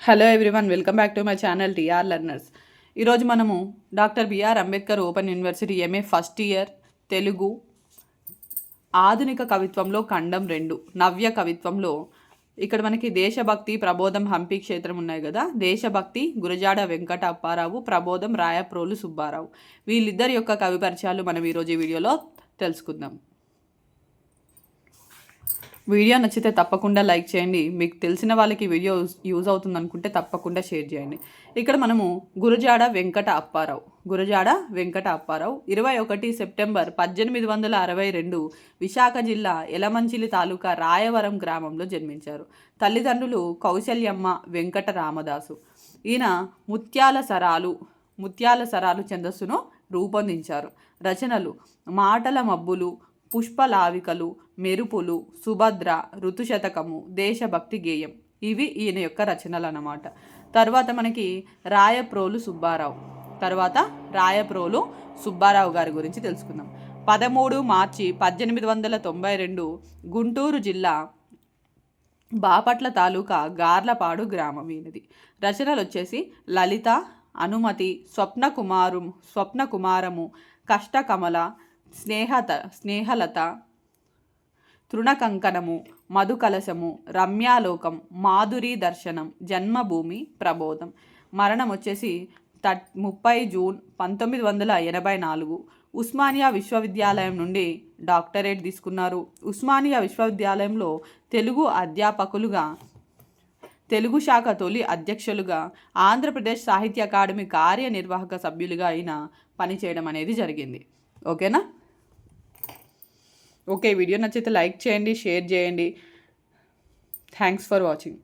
Hello everyone welcome back to my channel TR learners ఈరోజు మనము doctor BR Ambedkar open university MA first year Telugu ఆధునిక కవిత్వంలో ఖండం రెండు నవ్య కవిత్వంలో ఇక్కడ మనకి దేశభక్తి ప్రబోధం హంపి క్షేత్రం ఉన్నాయి కదా? దేశభక్తి గురజాడ వెంకట అప్పారావు ప్రబోధం రాయప్రోలు సుబ్బారావు. వీళ్ళిద్దరి యొక్క కవి పరిచయాలు మనం ఈరోజు ఈ వీడియోలో తెలుసుకుందాం. వీడియో నచ్చితే తప్పకుండా లైక్ చేయండి. మీకు తెలిసిన వాళ్ళకి వీడియో యూజ్ అవుతుంది అనుకుంటే తప్పకుండా షేర్ చేయండి. ఇక్కడ మనము గురజాడ వెంకట అప్పారావు గురజాడ వెంకట అప్పారావు ఇరవై ఒకటి సెప్టెంబర్ పద్దెనిమిది వందల అరవై రెండు విశాఖ జిల్లా ఎలమంచిలి తాలూకా రాయవరం గ్రామంలో జన్మించారు. తల్లిదండ్రులు కౌశల్యమ్మ వెంకట రామదాసు. ఈయన ముత్యాల సరాలు ముత్యాల సరాలు ఛందస్సును రూపొందించారు. రచనలు మాటల మబ్బులు పుష్పలావికలు మెరుపులు సుభద్ర ఋతుశతకము దేశభక్తి గేయం. ఇవి ఈయన యొక్క రచనలు అన్నమాట తర్వాత మనకి రాయప్రోలు సుబ్బారావు. తర్వాత రాయప్రోలు సుబ్బారావు గారి గురించి తెలుసుకుందాం. పదమూడు మార్చి పద్దెనిమిది వందల తొంభై రెండు గుంటూరు జిల్లా బాపట్ల తాలూకా గార్లపాడు గ్రామం ఈయనది. రచనలు వచ్చేసి లలిత అనుమతి స్వప్న కుమారు స్వప్న కుమారము కష్టకమల స్నేహత స్నేహలత తృణకంకణము మధుకలశము రమ్యాలోకం మాధురి దర్శనం జన్మభూమి ప్రబోధం. మరణం వచ్చేసి తట్ ముప్పై జూన్ పంతొమ్మిది వందల ఎనభై నాలుగు ఉస్మానియా విశ్వవిద్యాలయం నుండి డాక్టరేట్ తీసుకున్నారు. ఉస్మానియా విశ్వవిద్యాలయంలో తెలుగు అధ్యాపకులుగా తెలుగు శాఖ తొలి అధ్యక్షులుగా ఆంధ్రప్రదేశ్ సాహిత్య అకాడమీ కార్యనిర్వాహక సభ్యులుగా అయిన పనిచేయడం అనేది జరిగింది. ఓకేనా? ఓకే వీడియో నచ్చితే లైక్ చేయండి షేర్ చేయండి. Thanks for watching